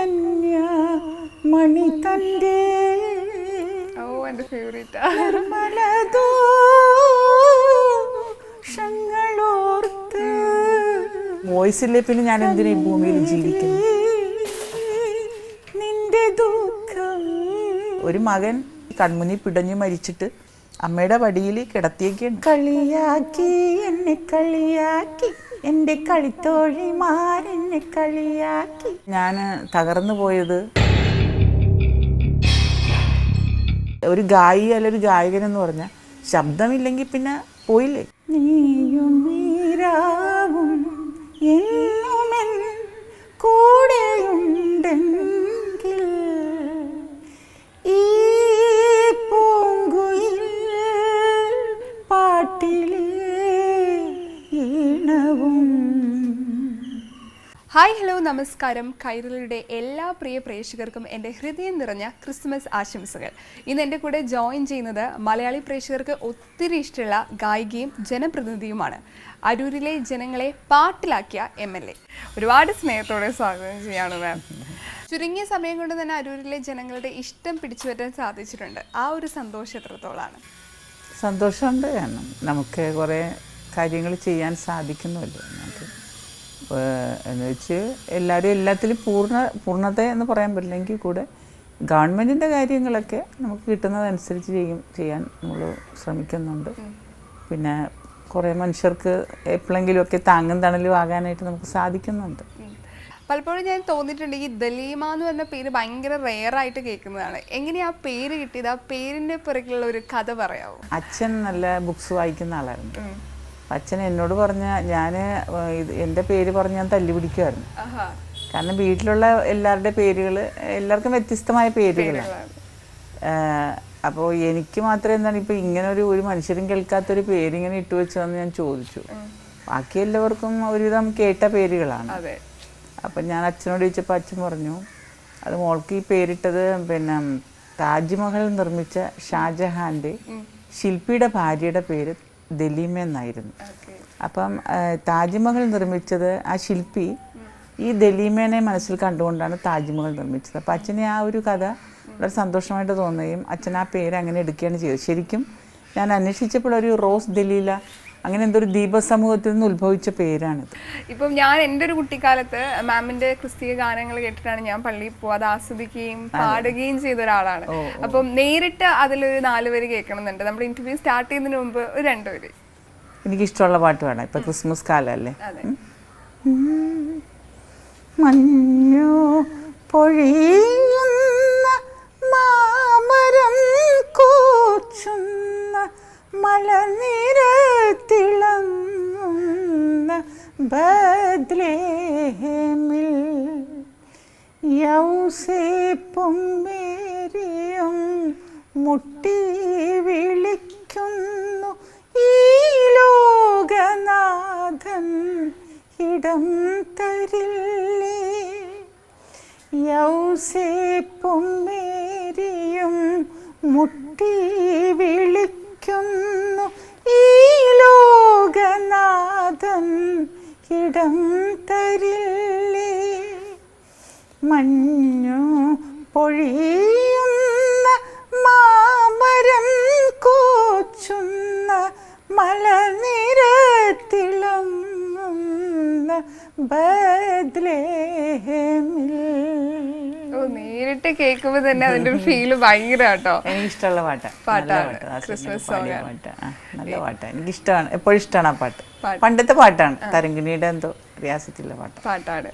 കന്യ മണി തന്റെ ഓ എന്റെ ഫേവറേറ്റാ മലദോഷങ്ങളോർത്ത് വോയിസ് ഇല്ലേ പിന്നെ ഞാൻ എന്തിനാ ഈ ഭൂമിയിൽ ജീവിക്കുന്നു നിന്റെ ദുഃഖം ഒരു മകൻ കൺമുന്നി പിടഞ്ഞു മരിച്ചിട്ട് അമ്മയുടെ വടിയിൽ കിടത്തിയൊക്കെയാണ് കളിയാക്കി എന്നെ കളിയാക്കി. എന്റെ കളിത്തോഴിമാരെന്നെ കളിയാക്കി. ഞാൻ തകർന്നു പോയത്. ഒരു ഗായി അല്ല ഒരു ഗായകൻ എന്ന് പറഞ്ഞ ശബ്ദമില്ലെങ്കിൽ പിന്നെ പോയില്ലേ? നീയും നീരാവും എന്നുമെൻ കൂടെയുണ്ടെങ്കിൽ നമസ്കാരം. കൈരളിയുടെ എല്ലാ പ്രിയ പ്രേക്ഷകർക്കും എന്റെ ഹൃദയം നിറഞ്ഞ ക്രിസ്മസ് ആശംസകൾ. ഇന്ന് എന്റെ കൂടെ ജോയിൻ ചെയ്യുന്നത് മലയാളി പ്രേക്ഷകർക്ക് ഒത്തിരി ഇഷ്ടമുള്ള ഗായികയും ജനപ്രതിനിധിയുമാണ്. അരൂരിലെ ജനങ്ങളെ പാട്ടിലാക്കിയ എം എൽ എ. ഒരുപാട് സ്നേഹത്തോടെ സ്വാഗതം ചെയ്യാണ് മാം ചുരുങ്ങിയ സമയം കൊണ്ട് തന്നെ അരൂരിലെ ജനങ്ങളുടെ ഇഷ്ടം പിടിച്ചു പറ്റാൻ സാധിച്ചിട്ടുണ്ട്. ആ ഒരു സന്തോഷം എത്രത്തോളാണ്? സന്തോഷമുണ്ട്. കാരണം നമുക്ക് കുറേ കാര്യങ്ങൾ ചെയ്യാൻ സാധിക്കുന്നുമല്ലോ നമുക്ക് എന്ന് വെച്ച് എല്ലാവരും എല്ലാത്തിലും പൂർണ പൂർണത എന്ന് പറയാൻ പറ്റില്ലെങ്കിൽ കൂടെ ഗവൺമെന്റിന്റെ കാര്യങ്ങളൊക്കെ നമുക്ക് കിട്ടുന്നതനുസരിച്ച് ചെയ്യും ചെയ്യാൻ നമ്മൾ ശ്രമിക്കുന്നുണ്ട്. പിന്നെ കുറേ മനുഷ്യർക്ക് എപ്പോഴെങ്കിലുമൊക്കെ താങ്ങും തണലും ആകാനായിട്ട് നമുക്ക് സാധിക്കുന്നുണ്ട്. പലപ്പോഴും ഞാൻ തോന്നിയിട്ടുണ്ട് ഈ ദലീമ എന്ന് പറഞ്ഞ പേര് ഭയങ്കര റെയർ ആയിട്ട് കേൾക്കുന്നതാണ്. എങ്ങനെയാ ആ പേര് കിട്ടിയത്? ആ പേരിന്റെ പിറകിലുള്ള ഒരു കഥ പറയാമോ അച്ഛൻ നല്ല ബുക്സ് വായിക്കുന്ന ആളായിരുന്നു. അച്ഛൻ എന്നോട് പറഞ്ഞ ഞാൻ എന്റെ പേര് പറഞ്ഞ് ഞാൻ തല്ലി പിടിക്കുമായിരുന്നു കാരണം വീട്ടിലുള്ള എല്ലാവരുടെ പേരുകൾ എല്ലാവർക്കും വ്യത്യസ്തമായ പേരുകളാണ്. അപ്പോൾ എനിക്ക് മാത്രം എന്താണ് ഇപ്പോൾ ഇങ്ങനെ ഒരു ഒരു മനുഷ്യരും കേൾക്കാത്തൊരു പേരിങ്ങനെ ഇട്ട് വെച്ചതെന്ന് ഞാൻ ചോദിച്ചു. ബാക്കി എല്ലാവർക്കും ഒരുവിധം കേട്ട പേരുകളാണ്. അപ്പം ഞാൻ അച്ഛനോട് ചോദിച്ചപ്പോൾ അച്ഛൻ പറഞ്ഞു അത് മോൾക്ക് ഈ പേരിട്ടത് പിന്നെ താജ്മഹൽ നിർമ്മിച്ച ഷാജഹാന്റെ ശില്പിയുടെ ഭാര്യയുടെ പേര് ദലീമ എന്നായിരുന്നു അപ്പം താജ്മഹൽ നിർമ്മിച്ചത് ആ ശില്പി ഈ ദലീമേനെ മനസ്സിൽ കണ്ടുകൊണ്ടാണ് താജ്മഹൽ നിർമ്മിച്ചത്. അപ്പം അച്ഛനെ ആ ഒരു കഥ വളരെ സന്തോഷമായിട്ട് തോന്നുകയും അച്ഛൻ ആ പേര് അങ്ങനെ എടുക്കുകയാണ് ചെയ്തത്. ശരിക്കും ഞാൻ അന്വേഷിച്ചപ്പോൾ ഒരു റോസ് ദലീല അങ്ങനെ എന്തൊരു ദീപസമൂഹത്തിൽ നിന്ന് ഉത്ഭവിച്ച പേരാണിത്. ഇപ്പം ഞാൻ എന്റെ ഒരു കുട്ടിക്കാലത്ത് മാമിന്റെ ക്രിസ്തീയ ഗാനങ്ങൾ കേട്ടിട്ടാണ് ഞാൻ പള്ളിയിൽ പോകും അത് ആസ്വദിക്കുകയും പാടുകയും ചെയ്ത ഒരാളാണ് അപ്പം നേരിട്ട് അതിലൊരു നാല് വരി കേൾക്കണമെന്നുണ്ട് നമ്മുടെ ഇന്റർവ്യൂ സ്റ്റാർട്ട് ചെയ്യുന്നതിന് മുമ്പ് ഒരു രണ്ടുപേര്. എനിക്കിഷ്ടമുള്ള പാട്ട് വേണം. ഇപ്പം ക്രിസ്മസ് കാലല്ലേ മഞ്ഞു പൊഴിയുന്ന മാമരം കൂച്ചുന്ന മലനിരത്തിളങ്ങുന്ന ബദ്ലേഹമിൽ യൗസേപ്പും മേരിയും മുട്ടി വിളിക്കുന്നു ഈ ലോകനാഥൻ ഇടം തരില്ലേ? യൗസേപ്പും മേരിയും മുട്ടി വിളിക്കുന്നു ഈ ലോകനാഥൻ ഇടം തരില്ലേ? മഞ്ഞു പൊഴിയുന്ന മാമരം കോച്ചുന്ന മലനിരത്തിളങ്ങുന്ന ബദ്ലേഹമിൽ നേരിട്ട് കേൾക്കുമ്പോൾ തന്നെ അതിന്റെ ഒരു ഫീൽ ഭയങ്കര കേട്ടോ എനിക്ക് ഇഷ്ടമുള്ള പാട്ടാണ്. നല്ല പാട്ട്. പാട്ടാണ് ക്രിസ്മസ് ആണ്. പാട്ട്. നല്ല പാട്ടാണ് എനിക്കിഷ്ടമാണ്. എപ്പോഴും ഇഷ്ടമാണ് ആ പാട്ട്. പണ്ടത്തെ പാട്ടാണ്. തരങ്കിണിയുടെ എന്തോ വ്യാസത്തിലുള്ള പാട്ട്. പാട്ടാണ്.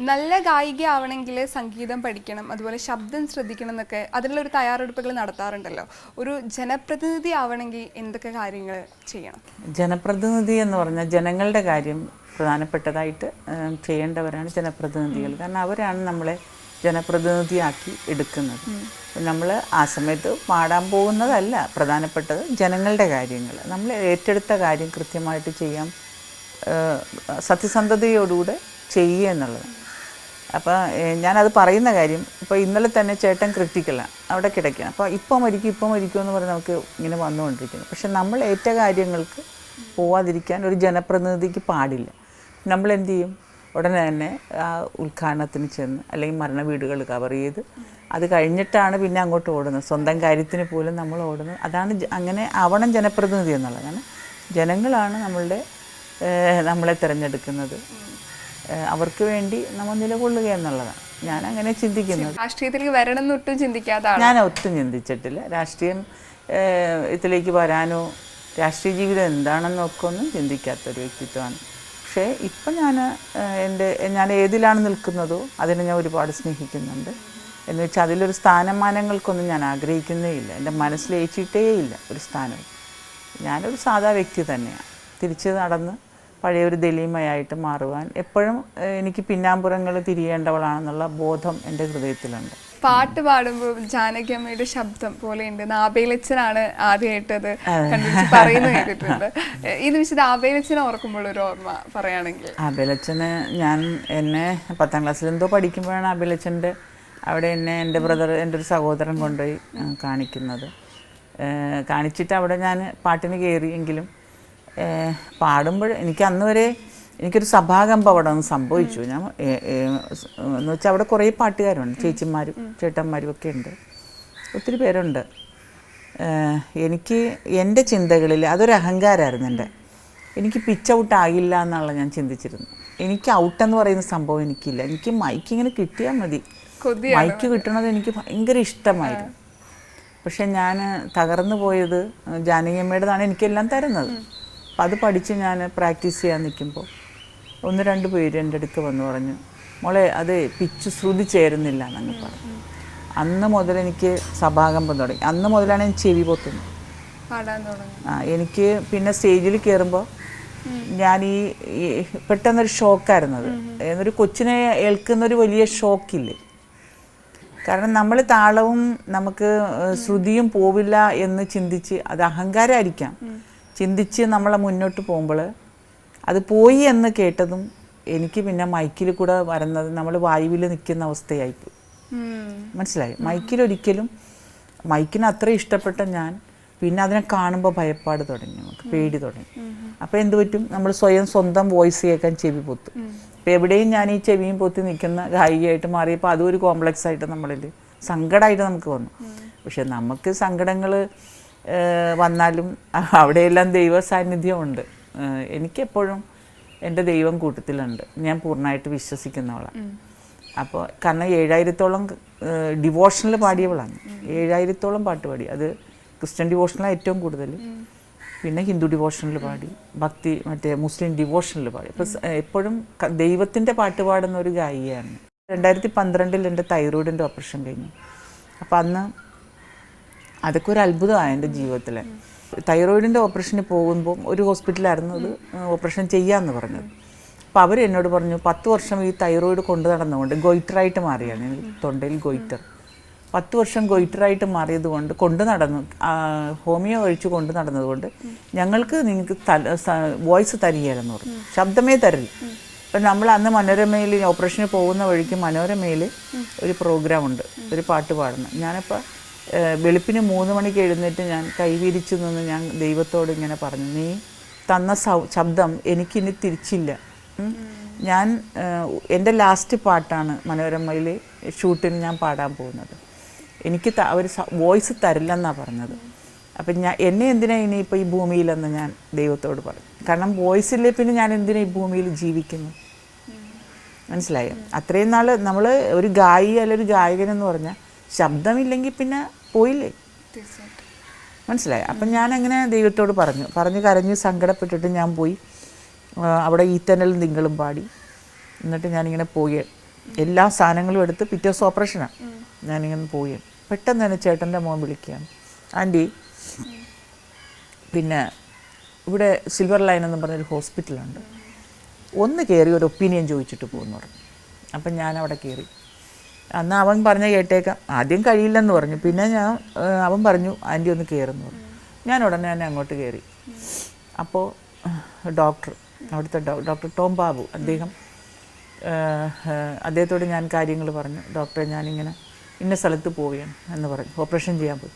നല്ല ഗായിക ആവണമെങ്കിൽ സംഗീതം പഠിക്കണം അതുപോലെ ശബ്ദം ശ്രദ്ധിക്കണം എന്നൊക്കെ അതിനുള്ള ഒരു തയ്യാറെടുപ്പുകൾ നടത്താറുണ്ടല്ലോ. ഒരു ജനപ്രതിനിധി ആവണമെങ്കിൽ എന്തൊക്കെ കാര്യങ്ങൾ ചെയ്യണം? ജനപ്രതിനിധി എന്ന് പറഞ്ഞാൽ ജനങ്ങളുടെ കാര്യം പ്രധാനപ്പെട്ടതായിട്ട് ചെയ്യേണ്ടവരാണ് ജനപ്രതിനിധികൾ. കാരണം അവരാണ് നമ്മളെ ജനപ്രതിനിധിയാക്കി എടുക്കുന്നത്. നമ്മൾ ആ സമയത്ത് പാടാൻ പോകുന്നതല്ല പ്രധാനപ്പെട്ടത് ജനങ്ങളുടെ കാര്യങ്ങൾ നമ്മൾ ഏറ്റെടുത്ത കാര്യം കൃത്യമായിട്ട് ചെയ്യാം സത്യസന്ധതയോടുകൂടെ ചെയ്യുക എന്നുള്ളത്. അപ്പോൾ ഞാനത് പറയുന്ന കാര്യം ഇപ്പോൾ ഇന്നലെ തന്നെ ചേട്ടൻ ക്രിട്ടിക്കലാണ് അവിടെ കിടക്കുകയാണ്. അപ്പോൾ ഇപ്പോൾ മരിക്കും ഇപ്പോൾ മരിക്കും എന്ന് പറഞ്ഞ് നമുക്ക് ഇങ്ങനെ വന്നുകൊണ്ടിരിക്കുന്നു. പക്ഷെ നമ്മൾ ഏറ്റ കാര്യങ്ങൾക്ക് പോവാതിരിക്കാൻ ഒരു ജനപ്രതിനിധിക്ക് പാടില്ല. നമ്മൾ എന്ത് ചെയ്യും? ഉടനെ തന്നെ ആ ഉദ്ഘാടനത്തിന് ചെന്ന് അല്ലെങ്കിൽ മരണ വീടുകൾ കവർ ചെയ്ത് അത് കഴിഞ്ഞിട്ടാണ് പിന്നെ അങ്ങോട്ട് ഓടുന്നത്. സ്വന്തം കാര്യത്തിന് പോലും നമ്മൾ ഓടുന്നത്. അതാണ് അങ്ങനെ ആവണം ജനപ്രതിനിധി എന്നുള്ളതാണ്. ജനങ്ങളാണ് നമ്മളുടെ നമ്മളെ തിരഞ്ഞെടുക്കുന്നത്. അവർക്ക് വേണ്ടി നമ്മൾ നിലകൊള്ളുക എന്നുള്ളതാണ്. ഞാൻ അങ്ങനെ ചിന്തിക്കുന്നത്. രാഷ്ട്രീയത്തിലേക്ക് വരണം ഒട്ടും ചിന്തിക്കാതെ ഞാൻ ഒട്ടും ചിന്തിച്ചിട്ടില്ല. രാഷ്ട്രീയം ഇതിലേക്ക് വരാനോ രാഷ്ട്രീയ ജീവിതം എന്താണെന്നൊക്കെ ഒന്നും ചിന്തിക്കാത്തൊരു വ്യക്തിത്വമാണ്. പക്ഷേ ഇപ്പം ഞാൻ എന്റെ ഞാൻ ഏതിലാണ് നിൽക്കുന്നതോ അതിനെ ഞാൻ ഒരുപാട് സ്നേഹിക്കുന്നുണ്ട്. എന്ന് വെച്ചാൽ അതിലൊരു സ്ഥാനമാനങ്ങൾക്കൊന്നും ഞാൻ ആഗ്രഹിക്കുന്നേ ഇല്ല. എന്റെ മനസ്സിലേച്ചിട്ടേ ഇല്ല ഒരു സ്ഥാനം. ഞാനൊരു സാധാ വ്യക്തി തന്നെയാണ് തിരിച്ച് നടന്ന് പഴയ ഒരു ദലീമയായിട്ട് മാറുവാൻ എപ്പോഴും എനിക്ക് പിന്നാമ്പുറങ്ങൾ തിരിയേണ്ടവളാണെന്നുള്ള ബോധം എന്റെ ഹൃദയത്തിലുണ്ട്. പാട്ട് പാടുമ്പോൾ ജാനകിയമ്മയുടെ ശബ്ദം പോലെയുണ്ട്. നാബേലച്ചനാണ് ആദ്യമായിട്ട് അത്. കണ്ടുപിടിച്ച് പറയുന്നത് കേട്ടിട്ടുണ്ട്. ഇത് ഈ നിമിഷത്തിൽ ആബേലച്ചനെ ഓർക്കുമ്പോൾ ഒരു ഓർമ്മ പറയുകയാണെങ്കിൽ. ആബേലച്ചന് ഞാൻ എന്നെ പത്താം ക്ലാസ്സിൽ എന്തോ പഠിക്കുമ്പോഴാണ് ആബേലച്ചന്റെ അവിടെ എന്നെ എന്റെ ബ്രദർ എന്റെ ഒരു സഹോദരൻ കൊണ്ടുപോയി കാണിക്കുന്നത്. കാണിച്ചിട്ട് അവിടെ ഞാൻ പാട്ടിന് കയറിയെങ്കിലും പാടുമ്പോൾ എനിക്ക് അന്ന് വരെ എനിക്കൊരു സഭാകമ്പം അവിടെ ഒന്ന് സംഭവിച്ചു. ഞാൻ എന്ന് വെച്ചാൽ അവിടെ കുറേ പാട്ടുകാരുണ്ട് ചേച്ചിമാരും ചേട്ടന്മാരും ഒക്കെ ഉണ്ട്. ഒത്തിരി പേരുണ്ട്. എനിക്ക് എന്റെ ചിന്തകളിൽ അതൊരു അഹങ്കാരമായിരുന്നു എന്റെ. എനിക്ക് പിച്ച് ഔട്ട് ആകില്ല എന്നുള്ള ഞാൻ ചിന്തിച്ചിരുന്നു. എനിക്ക് ഔട്ട് എന്ന് പറയുന്ന സംഭവം എനിക്കില്ല. എനിക്ക് മൈക്ക് ഇങ്ങനെ കിട്ടിയാൽ മതി. മൈക്ക് കിട്ടണത് എനിക്ക് ഭയങ്കര ഇഷ്ടമായിരുന്നു. പക്ഷെ ഞാൻ തകർന്നു പോയത് ജാനകിയമ്മയുടേതാണ് എനിക്കെല്ലാം തരുന്നത്. അപ്പം അത് പഠിച്ച് ഞാൻ പ്രാക്ടീസ് ചെയ്യാൻ നിൽക്കുമ്പോൾ ഒന്ന് രണ്ട് പേര് എന്റെ അടുത്ത് വന്ന് പറഞ്ഞു മോളെ അത് പിച്ച് ശ്രുതി ചേരുന്നില്ല എന്നങ്ങ് പറഞ്ഞു. അന്ന് മുതൽ എനിക്ക് സഭാകമ്പം തുടങ്ങി. അന്ന് മുതലാണ് ഞാൻ ചെവി പൊത്തുന്നത്. ആ എനിക്ക് പിന്നെ സ്റ്റേജിൽ കയറുമ്പോൾ ഞാൻ ഈ പെട്ടെന്നൊരു ഷോക്കായിരുന്നു അത് എന്നൊരു കൊച്ചിനെ ഏൽക്കുന്നൊരു വലിയ ഷോക്കില്ലേ? കാരണം നമ്മൾ താളവും നമുക്ക് ശ്രുതിയും പോവില്ല എന്ന് ചിന്തിച്ച് അത് അഹങ്കാരമായിരിക്കാം ചിന്തിച്ച് നമ്മളെ മുന്നോട്ട് പോകുമ്പോൾ അത് പോയി എന്ന് കേട്ടതും എനിക്ക് പിന്നെ മൈക്കിൽ കൂടെ വരുന്നത് നമ്മൾ വായുവിൽ നിൽക്കുന്ന അവസ്ഥയായിപ്പോയി. മനസ്സിലായി? മനസ്സിലായി മൈക്കിലൊരിക്കലും മൈക്കിന് അത്ര ഇഷ്ടപ്പെട്ട ഞാൻ പിന്നെ അതിനെ കാണുമ്പോൾ ഭയപ്പാട് തുടങ്ങി നമുക്ക് പേടി തുടങ്ങി. അപ്പോൾ എന്ത് പറ്റും? നമ്മൾ സ്വയം സ്വന്തം വോയിസ് കേൾക്കാൻ ചെവി പൊത്തും. അപ്പോൾ എവിടെയും ഞാൻ ഈ ചെവിയും പൊത്തി നിൽക്കുന്ന ഗായികയായിട്ട് മാറിയപ്പോൾ അതും ഒരു കോംപ്ലക്സ് ആയിട്ട് നമ്മളിൽ സങ്കടമായിട്ട് നമുക്ക് വന്നു. പക്ഷെ നമുക്ക് സങ്കടങ്ങൾ വന്നാലും അവിടെയെല്ലാം ദൈവ സാന്നിധ്യമുണ്ട് എനിക്കെപ്പോഴും എന്റെ ദൈവം കൂട്ടത്തിലുണ്ട്. ഞാൻ പൂർണമായിട്ട് വിശ്വസിക്കുന്നവളാണ് അപ്പോൾ കാരണം ഏഴായിരത്തോളം ഡിവോഷണൽ പാടിയവളാണ്. ഏഴായിരത്തോളം പാട്ട് പാടി. അത് ക്രിസ്ത്യൻ ഡിവോഷണലാണ് ഏറ്റവും കൂടുതൽ. പിന്നെ ഹിന്ദു ഡിവോഷണൽ പാടി. ഭക്തി മറ്റേ മുസ്ലിം ഡിവോഷണൽ പാടി. അപ്പോൾ എപ്പോഴും ദൈവത്തിന്റെ പാട്ട് പാടുന്ന ഒരു ഗായികയാണ്. രണ്ടായിരത്തി പന്ത്രണ്ടിൽ എന്റെ തൈറോയിഡിന്റെ ഓപ്പറേഷൻ കഴിഞ്ഞു. അപ്പോൾ അന്ന് അതൊക്കെ ഒരു അത്ഭുതമാണ് എന്റെ ജീവിതത്തിൽ തൈറോയിഡിന്റെ ഓപ്പറേഷന് പോകുമ്പോൾ ഒരു ഹോസ്പിറ്റലായിരുന്നു അത് ഓപ്പറേഷൻ ചെയ്യാമെന്ന് പറഞ്ഞത്. അപ്പോൾ അവർ എന്നോട് പറഞ്ഞു പത്ത് വർഷം ഈ തൈറോയിഡ് കൊണ്ടു നടന്നുകൊണ്ട് ഗൊയിറ്ററായിട്ട് മാറിയാണ് തൊണ്ടയിൽ ഗൊയിറ്റർ. പത്ത് വർഷം ഗൊയിറ്ററായിട്ട് മാറിയത് കൊണ്ട് കൊണ്ടു നടന്നു ഹോമിയോ കഴിച്ച് കൊണ്ടു നടന്നതുകൊണ്ട് ഞങ്ങൾക്ക് നിങ്ങൾക്ക് വോയിസ് തരികയില്ലെന്ന് പറഞ്ഞു ശബ്ദമേ തരില്ല. അപ്പം നമ്മൾ അന്ന് മനോരമയിൽ ഓപ്പറേഷന് പോകുന്ന വഴിക്ക് മനോരമയിൽ ഒരു പ്രോഗ്രാം ഉണ്ട് ഒരു പാട്ട് പാടുന്നത്. ഞാനിപ്പോൾ വെളുപ്പിന് മൂന്ന് മണിക്ക് എഴുന്നേറ്റ് ഞാൻ കൈവിരിച്ചു നിന്ന് ഞാൻ ദൈവത്തോട് ഇങ്ങനെ പറഞ്ഞു നീ തന്ന സൗ- ശബ്ദം എനിക്കിനി തിരിച്ചില്ല. ഞാൻ എന്റെ ലാസ്റ്റ് പാട്ടാണ് മനോരമയിൽ ഷൂട്ടിന് ഞാൻ പാടാൻ പോകുന്നത്. എനിക്ക് അവർ വോയിസ് തരില്ലെന്നാണ് പറഞ്ഞത്. അപ്പം ഞാൻ എന്നെ എന്തിനാ ഇനിയിപ്പോൾ ഈ ഭൂമിയിലെന്ന് ഞാൻ ദൈവത്തോട് പറഞ്ഞു. കാരണം വോയിസ് ഇല്ലേ പിന്നെ ഞാൻ എന്തിനാ ഈ ഭൂമിയിൽ ജീവിക്കുന്നു? മനസ്സിലായോ? അത്രയും നാൾ നമ്മൾ ഒരു ഗായി അല്ലെങ്കിൽ ഒരു ഗായകൻ എന്ന് പറഞ്ഞാൽ ശബ്ദമില്ലെങ്കിൽ പിന്നെ പോയില്ലേ? മനസ്സിലായി. അപ്പം ഞാൻ അങ്ങനെ ദൈവത്തോട് പറഞ്ഞു. പറഞ്ഞ് കരഞ്ഞ് സങ്കടപ്പെട്ടിട്ട് ഞാൻ പോയി. അവിടെ ഈത്തനൽ നിങ്ങളും പാടി. എന്നിട്ട് ഞാനിങ്ങനെ പോയി. എല്ലാ സാധനങ്ങളും എടുത്ത് പിറ്റേ ദിവസം ഓപ്പറേഷനാണ് ഞാനിങ്ങനെ പോയി. പെട്ടെന്ന് തന്നെ ചേട്ടന്റെ മോൻ വിളിക്കുകയാണ്. ആന്റി പിന്നെ ഇവിടെ സിൽവർ ലൈൻ എന്ന് പറഞ്ഞൊരു ഹോസ്പിറ്റലുണ്ട്. ഒന്ന് കയറി ഒരു ഒപ്പീനിയൻ ചോദിച്ചിട്ട് പോകുന്നു പറഞ്ഞു. അപ്പം ഞാൻ അവിടെ കയറി. അന്ന് അവൻ പറഞ്ഞ കേട്ടേക്കാം. ആദ്യം കഴിയില്ലെന്ന് പറഞ്ഞു. പിന്നെ ഞാൻ അവൻ പറഞ്ഞു ആന്റി ഒന്ന് കയറുന്നു പറഞ്ഞു. ഞാൻ ഉടനെ തന്നെ അങ്ങോട്ട് കയറി അപ്പോൾ ഡോക്ടർ അവിടുത്തെ ഡോക്ടർ ടോം ബാബു അദ്ദേഹം അദ്ദേഹത്തോട് ഞാൻ കാര്യങ്ങൾ പറഞ്ഞു. ഡോക്ടറെ ഞാനിങ്ങനെ ഇന്ന സ്ഥലത്ത് പോവുകയാണ് എന്ന് പറഞ്ഞു. ഓപ്പറേഷൻ ചെയ്യാൻ പോയി.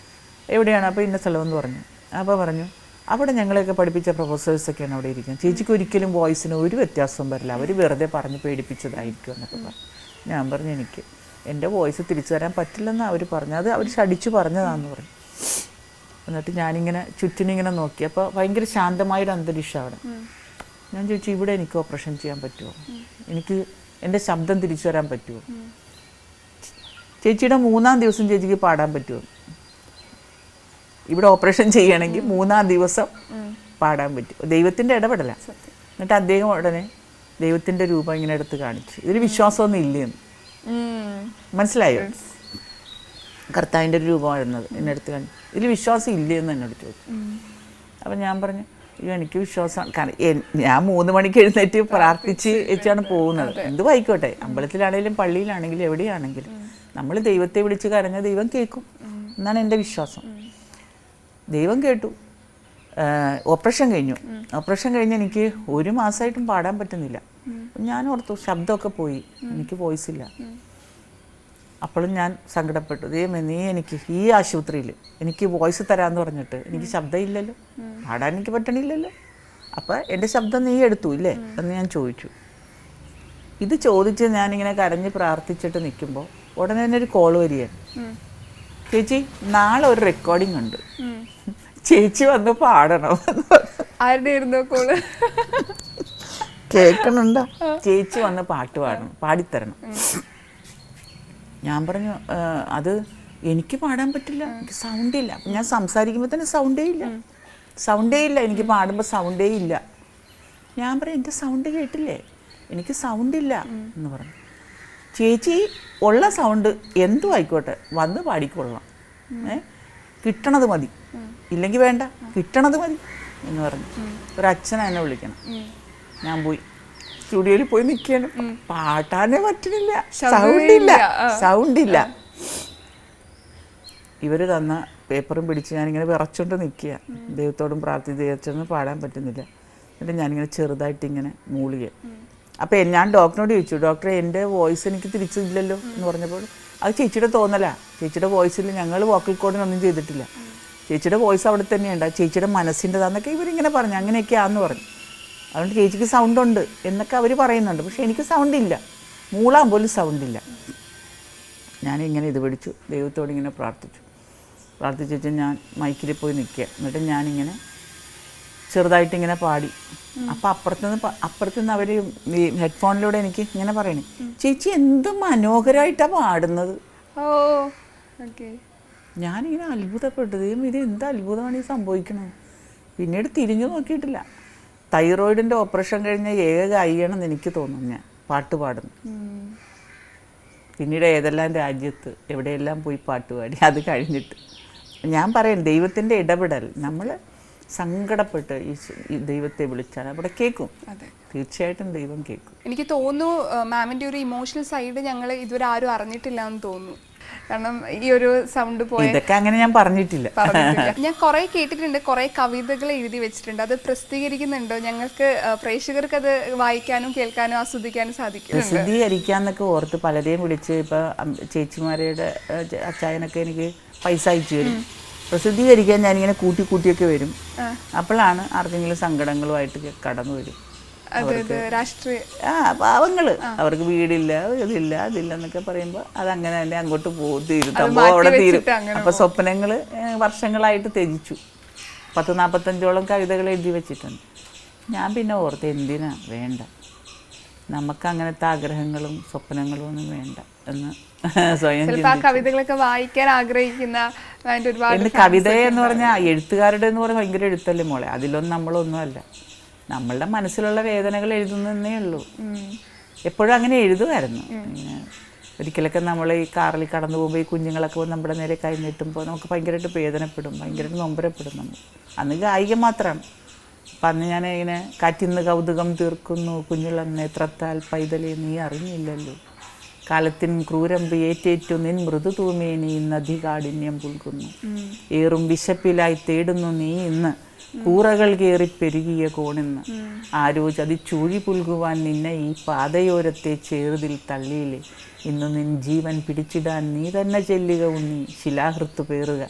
എവിടെയാണ്? അപ്പോൾ ഇന്ന സ്ഥലമെന്ന് പറഞ്ഞു. അപ്പോൾ പറഞ്ഞു അവിടെ ഞങ്ങളെയൊക്കെ പഠിപ്പിച്ച പ്രൊഫസേഴ്സൊക്കെയാണ് അവിടെ ഇരിക്കുന്നത്. ചേച്ചിക്ക് ഒരിക്കലും വോയിസിന് ഒരു വ്യത്യാസവും വരില്ല. അവർ വെറുതെ പറഞ്ഞ് പേടിപ്പിച്ചതായിരിക്കും എന്നൊക്കെ പറഞ്ഞു. ഞാൻ പറഞ്ഞു എനിക്ക് എന്റെ വോയിസ് തിരിച്ചു തരാൻ പറ്റില്ലെന്ന് അവർ പറഞ്ഞു അത് അവർ ശടിച്ചു പറഞ്ഞതാന്ന് പറഞ്ഞു എന്നിട്ട് ഞാനിങ്ങനെ ചുറ്റിനിങ്ങനെ നോക്കി. അപ്പോൾ ഭയങ്കര ശാന്തമായൊരു അന്തരീക്ഷം അവിടെ. ഞാൻ ചോദിച്ചു ഇവിടെ എനിക്ക് ഓപ്പറേഷൻ ചെയ്യാൻ പറ്റുമോ? എനിക്ക് എന്റെ ശബ്ദം തിരിച്ചു വരാൻ പറ്റുമോ? ചേച്ചിയുടെ മൂന്നാം ദിവസം ചേച്ചിക്ക് പാടാൻ പറ്റുമോ? ഇവിടെ ഓപ്പറേഷൻ ചെയ്യണമെങ്കിൽ മൂന്നാം ദിവസം പാടാൻ പറ്റും. ദൈവത്തിന്റെ ഇടപെടല. എന്നിട്ട് അദ്ദേഹം ഉടനെ ദൈവത്തിന്റെ രൂപം ഇങ്ങനെ എടുത്ത് കാണിച്ചു. ഇതിൽ വിശ്വാസമൊന്നും ഇല്ലെന്ന്. മനസ്സിലായോ? കർത്താവിന്റെ ഒരു രൂപമായിരുന്നത് എന്നെ അടുത്ത് കാണിച്ചു ഇതിൽ വിശ്വാസം ഇല്ലയെന്ന് എന്നോട് ചോദിച്ചു. അപ്പം ഞാൻ പറഞ്ഞു അയ്യോ എനിക്ക് വിശ്വാസം കാരണം ഞാൻ മൂന്ന് മണിക്ക് എഴുന്നേറ്റ് പ്രാർത്ഥിച്ച് വെച്ചാണ് പോകുന്നത്. എന്തും ആയിക്കോട്ടെ അമ്പലത്തിലാണെങ്കിലും പള്ളിയിലാണെങ്കിലും എവിടെയാണെങ്കിലും നമ്മൾ ദൈവത്തെ വിളിച്ച് കരഞ്ഞ ദൈവം കേൾക്കും. എന്നാണ് എന്റെ വിശ്വാസം. ദൈവം കേട്ടു. ഓപ്പറേഷൻ കഴിഞ്ഞു. ഓപ്പറേഷൻ കഴിഞ്ഞ് എനിക്ക് ഒരു മാസമായിട്ടും പാടാൻ പറ്റുന്നില്ല. ഞാൻ ഓർത്തു ശബ്ദമൊക്കെ പോയി. എനിക്ക് വോയിസ് ഇല്ല അപ്പോഴും ഞാൻ സങ്കടപ്പെട്ടു. ദൈവമേ നീ എനിക്ക് ഈ ആശുപത്രിയിൽ എനിക്ക് വോയിസ് തരാന്ന് പറഞ്ഞിട്ട് എനിക്ക് ശബ്ദം ഇല്ലല്ലോ പാടാൻ എനിക്ക് പറ്റണില്ലല്ലോ. അപ്പോൾ എന്റെ ശബ്ദം നീ എടുത്തു ഇല്ലേ? എന്ന് ഞാൻ ചോദിച്ചു. ഇത് ചോദിച്ച് ഇങ്ങനെ കരഞ്ഞ് പ്രാർത്ഥിച്ചിട്ട് നിൽക്കുമ്പോൾ ഉടനെ തന്നെ ഒരു കോൾ വരികയാണ്. ചേച്ചി നാളെ ഒരു റെക്കോർഡിംഗ് ഉണ്ട്. ചേച്ചി വന്ന് പാടണം. ആരുടെ ആയിരുന്നു കോൾ? കേൾക്കണുണ്ടോ? ചേച്ചി വന്ന് പാട്ട് പാടണം പാടിത്തരണം. ഞാൻ പറഞ്ഞു അത് എനിക്ക് പാടാൻ പറ്റില്ല എനിക്ക് സൗണ്ടേ ഇല്ല. ഞാൻ സംസാരിക്കുമ്പോൾ തന്നെ സൗണ്ടേ ഇല്ല. സൗണ്ടേ ഇല്ല എനിക്ക് പാടുമ്പോൾ സൗണ്ടേ ഇല്ല. ഞാൻ പറയും എന്റെ സൗണ്ട് കേട്ടില്ലേ? എനിക്ക് സൗണ്ട് ഇല്ല. എന്ന് പറഞ്ഞു. ചേച്ചി ഉള്ള സൗണ്ട് എന്തും ആയിക്കോട്ടെ വന്ന് പാടിക്കൊള്ളാം ഏ? കിട്ടണത് മതി. ഇല്ലെങ്കിൽ വേണ്ട കിട്ടണത് മതി എന്ന് പറഞ്ഞു. ഒരു എന്നെ വിളിക്കണം. ഞാൻ പോയി. സ്റ്റുഡിയോയിൽ പോയി നിൽക്കുകയാണ്. പാട്ടാനേ പറ്റുന്നില്ല. സൗണ്ട് ഇല്ല. സൗണ്ട് ഇല്ല ഇവർ തന്ന പേപ്പറും പിടിച്ച് ഞാനിങ്ങനെ വിറച്ചോണ്ട് നിൽക്കുക. ദൈവത്തോടും പ്രാർത്ഥിച്ച് ദൈവച്ചൊന്നും പാടാൻ പറ്റുന്നില്ല. എന്നിട്ട് ഞാനിങ്ങനെ ചെറുതായിട്ട് ഇങ്ങനെ മൂളിയ. അപ്പോൾ ഞാൻ ഡോക്ടറിനോട് ചോദിച്ചു ഡോക്ടറെ എന്റെ വോയിസ് എനിക്ക് തിരിച്ചില്ലല്ലോ? എന്ന് പറഞ്ഞപ്പോൾ അത് ചേച്ചിയുടെ തോന്നലാ. ചേച്ചിയുടെ വോയിസിൽ ഞങ്ങൾ വോക്കൽ കോഡിനൊന്നും ചെയ്തിട്ടില്ല. ചേച്ചിയുടെ വോയിസ് അവിടെ തന്നെയുണ്ട്. ചേച്ചിയുടെ മനസ്സിന്റെതാന്നൊക്കെ ഇവരിങ്ങനെ പറഞ്ഞു. അങ്ങനെയൊക്കെയാന്ന് പറഞ്ഞു. അതുകൊണ്ട് ചേച്ചിക്ക് സൗണ്ട് ഉണ്ട് എന്നൊക്കെ അവർ പറയുന്നുണ്ട്. പക്ഷേ എനിക്ക് സൗണ്ട് ഇല്ല മൂളാൻ പോലും സൗണ്ടില്ല. ഞാനിങ്ങനെ ഇത് പിടിച്ചു. ദൈവത്തോട് ഇങ്ങനെ പ്രാർത്ഥിച്ചു. പ്രാർത്ഥിച്ചിട്ട് ഞാൻ മൈക്കിൽ പോയി നിൽക്കുക. എന്നിട്ട് ഞാനിങ്ങനെ ചെറുതായിട്ടിങ്ങനെ പാടി. അപ്പോൾ അപ്പുറത്തുനിന്ന് അപ്പുറത്തുനിന്ന് അവർ ഈ ഹെഡ്ഫോണിലൂടെ എനിക്ക് ഇങ്ങനെ പറയണേ. ചേച്ചി എന്ത് മനോഹരമായിട്ടാണ് പാടുന്നത്? Oh okay. ഞാനിങ്ങനെ അത്ഭുതപ്പെട്ടു. ഇത് എന്ത് അത്ഭുതമാണ് ഈ സംഭവിക്കണത് പിന്നീട് തിരിഞ്ഞു നോക്കിയിട്ടില്ല. തൈറോയിഡിന്റെ ഓപ്പറേഷൻ കഴിഞ്ഞ ഏക അയ്യണമെന്ന് എനിക്ക് തോന്നുന്നു ഞാൻ പാട്ട് പാടുന്നു. പിന്നീട് ഏതെല്ലാം രാജ്യത്ത് എവിടെയെല്ലാം പോയി പാട്ട് പാടി അത് കഴിഞ്ഞിട്ട്. ഞാൻ പറയാം ദൈവത്തിന്റെ ഇടപെടൽ. നമ്മൾ സങ്കടപ്പെട്ട് ഈ ദൈവത്തെ വിളിച്ചാൽ അവിടെ കേൾക്കും. തീർച്ചയായിട്ടും ദൈവം കേൾക്കും. എനിക്ക് തോന്നുന്നു മാമിന്റെ ഒരു ഇമോഷണൽ സൈഡ് ഞങ്ങൾ ഇതുവരെ ആരും അറിഞ്ഞിട്ടില്ല എന്ന് തോന്നുന്നു. കാരണം ഈ ഒരു സൗണ്ട് പോയ ഇതൊക്കെ അങ്ങനെ ഞാൻ പറഞ്ഞിട്ടില്ല. ഞാൻ കുറെ കേട്ടിട്ടുണ്ട് കുറെ കവിതകൾ എഴുതി വെച്ചിട്ടുണ്ട്. അത് പ്രസിദ്ധീകരിക്കുന്നുണ്ടോ? ഞങ്ങൾക്ക് പ്രേക്ഷകർക്ക് അത് വായിക്കാനും കേൾക്കാനും ആസ്വദിക്കാനും സാധിക്കും പ്രസിദ്ധീകരിക്കാന്നൊക്കെ ഓർത്ത് പലരെയും വിളിച്ച് ഇപ്പൊ ചേച്ചിമാരുടെ അച്ചായനൊക്കെ എനിക്ക് പൈസ അയച്ചു തരും. പ്രസിദ്ധീകരിക്കാൻ ഞാനിങ്ങനെ കൂട്ടി കൂട്ടിയൊക്കെ വരും. അപ്പോഴാണ് ആർക്കെങ്കിലും സങ്കടങ്ങളുമായിട്ട് കടന്നു വരും. രാഷ്ട്രീയ ആ പാവങ്ങൾ. അവർക്ക് വീടില്ല ഇതില്ല അതില്ല എന്നൊക്കെ പറയുമ്പോൾ അതങ്ങനെ തന്നെ അങ്ങോട്ട് പോകും തീരും. സംഭവം അവിടെ തീരും. അപ്പൊ സ്വപ്നങ്ങൾ വർഷങ്ങളായിട്ട് ത്യജിച്ചു. പത്ത് നാൽപ്പത്തഞ്ചോളം കവിതകൾ എഴുതി വെച്ചിട്ടുണ്ട്. ഞാൻ പിന്നെ ഓർത്ത് എന്തിനാ വേണ്ട? നമുക്ക് അങ്ങനത്തെ ആഗ്രഹങ്ങളും സ്വപ്നങ്ങളും ഒന്നും വേണ്ട എന്ന് സ്വയം കവിതകളൊക്കെ വായിക്കാൻ ആഗ്രഹിക്കുന്ന ഒരുപാട് കവിത എന്ന് പറഞ്ഞാൽ എഴുത്തുകാരുടെ എന്ന് പറഞ്ഞാൽ ഭയങ്കര എഴുത്തല്ലേ മോളെ? അതിലൊന്നും നമ്മളൊന്നും അല്ല. നമ്മളുടെ മനസ്സിലുള്ള വേദനകൾ എഴുതുന്നതേ ഉള്ളൂ. എപ്പോഴും അങ്ങനെ എഴുതുമായിരുന്നു. ഒരിക്കലൊക്കെ നമ്മൾ ഈ കാറിൽ കടന്നു പോകുമ്പോൾ ഈ കുഞ്ഞുങ്ങളൊക്കെ നമ്മുടെ നേരെ കൈ നീട്ടുമ്പോൾ നമുക്ക് ഭയങ്കരമായിട്ട് വേദനപ്പെടും ഭയങ്കരമായിട്ട് നൊമ്പരപ്പെടും നമ്മൾ. അന്ന് ഗായികം മാത്രമാണ് അപ്പം അന്ന് ഞാൻ ഇങ്ങനെ കാറ്റിന്ന് കൗതുകം തീർക്കുന്നു കുഞ്ഞുള്ള നേത്രത്താൽ പൈതലേ നീ അറിഞ്ഞില്ലല്ലോ. കാലത്തിൻ ക്രൂരമ്പ് ഏറ്റേറ്റു നിൻ മൃദു തൂമേനി ഇന്ന് അധികാഠിന്യം പുൽകുന്നു. ഏറും വിശപ്പിലായി തേടുന്നു നീ ഇന്ന്. കൂറകൾ കയറി പെരുകിയ കോണിന്ന്. ആരോ ചതി ചൂഴി പുൽകുവാൻ നിന്നെ ഈ പാതയോരത്തെ ചേറുതിൽ തള്ളിയില്ലേ? ഇന്ന് നിൻ ജീവൻ പിടിച്ചിടാൻ നീ തന്നെ ചെല്ലുക ഉണ്ണി ശിലാഹൃത്ത് പേറുക.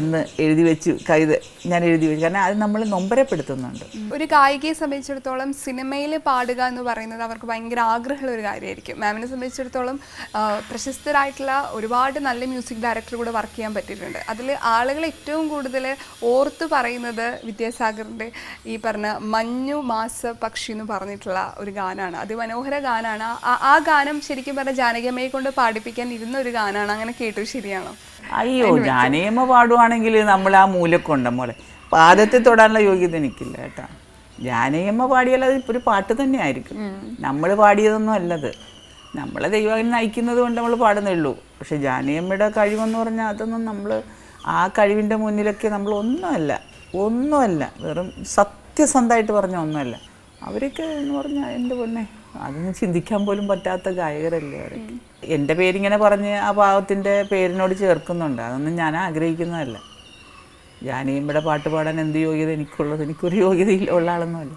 എന്ന് എഴുതി വെച്ചു കവിത ഞാൻ എഴുതി വെച്ചു. കാരണം അത് നമ്മൾ നൊമ്പരപ്പെടുത്തുന്നുണ്ട്. ഒരു ഗായികയെ സംബന്ധിച്ചിടത്തോളം സിനിമയിൽ പാടുക എന്ന് പറയുന്നത് അവർക്ക് ഭയങ്കര ആഗ്രഹമുള്ള ഒരു കാര്യമായിരിക്കും. മാമിനെ സംബന്ധിച്ചിടത്തോളം പ്രശസ്തരായിട്ടുള്ള ഒരുപാട് നല്ല മ്യൂസിക് ഡയറക്ടർ കൂടെ വർക്ക് ചെയ്യാൻ പറ്റിയിട്ടുണ്ട്. അതിൽ ആളുകൾ ഏറ്റവും കൂടുതൽ ഓർത്ത് പറയുന്നത് വിദ്യാസാഗറിന്റെ ഈ പറഞ്ഞ മഞ്ഞു മാസ പക്ഷി എന്ന് പറഞ്ഞിട്ടുള്ള ഒരു ഗാനമാണ് അതിമനോഹര ഗാനമാണ് ആ ഗാനം ശരിക്കും പറഞ്ഞാൽ ജാനകിയമ്മയെ കൊണ്ട് പാടിപ്പിക്കാൻ ഇരുന്ന ഒരു ഗാനമാണ് അങ്ങനെ കേട്ടു ശരിയാണോ? അയ്യോ ജാനയമ്മ പാടുവാണെങ്കിൽ നമ്മൾ ആ മൂലക്കൊണ്ട മോലെ പാദത്തെ തൊടാനുള്ള യോഗ്യത എനിക്കില്ല കേട്ടോ. ജാനയമ്മ പാടിയാൽ അത് ഒരു പാട്ട് തന്നെ ആയിരിക്കും നമ്മൾ പാടിയതൊന്നും അല്ലത്. നമ്മളെ ദൈവം നയിക്കുന്നത് കൊണ്ട് നമ്മൾ പാടുന്നേ ഉള്ളൂ. പക്ഷെ ജാനയമ്മയുടെ കഴിവെന്ന് പറഞ്ഞാൽ അതൊന്നും നമ്മൾ ആ കഴിവിന്റെ മുന്നിലൊക്കെ നമ്മൾ ഒന്നുമല്ല ഒന്നുമല്ല വെറും സത്യസന്ധമായിട്ട് പറഞ്ഞ ഒന്നുമല്ല. അവരൊക്കെ എന്ന് പറഞ്ഞാൽ എന്റെ പൊന്നെ അതൊന്നും ചിന്തിക്കാൻ പോലും പറ്റാത്ത ഗായകരല്ലേ അവരൊക്കെ എന്റെ പേരിങ്ങനെ പറഞ്ഞ് ആ പാവത്തിന്റെ പേരിനോട് ചേർക്കുന്നുണ്ട്. അതൊന്നും ഞാൻ ആഗ്രഹിക്കുന്നതല്ല. ജാനിയമ്മയുടെ പാട്ട് പാടാൻ എന്ത് യോഗ്യത എനിക്കുള്ളത്? എനിക്കൊരു യോഗ്യതയില്ല ഉള്ള ആളൊന്നുമല്ല.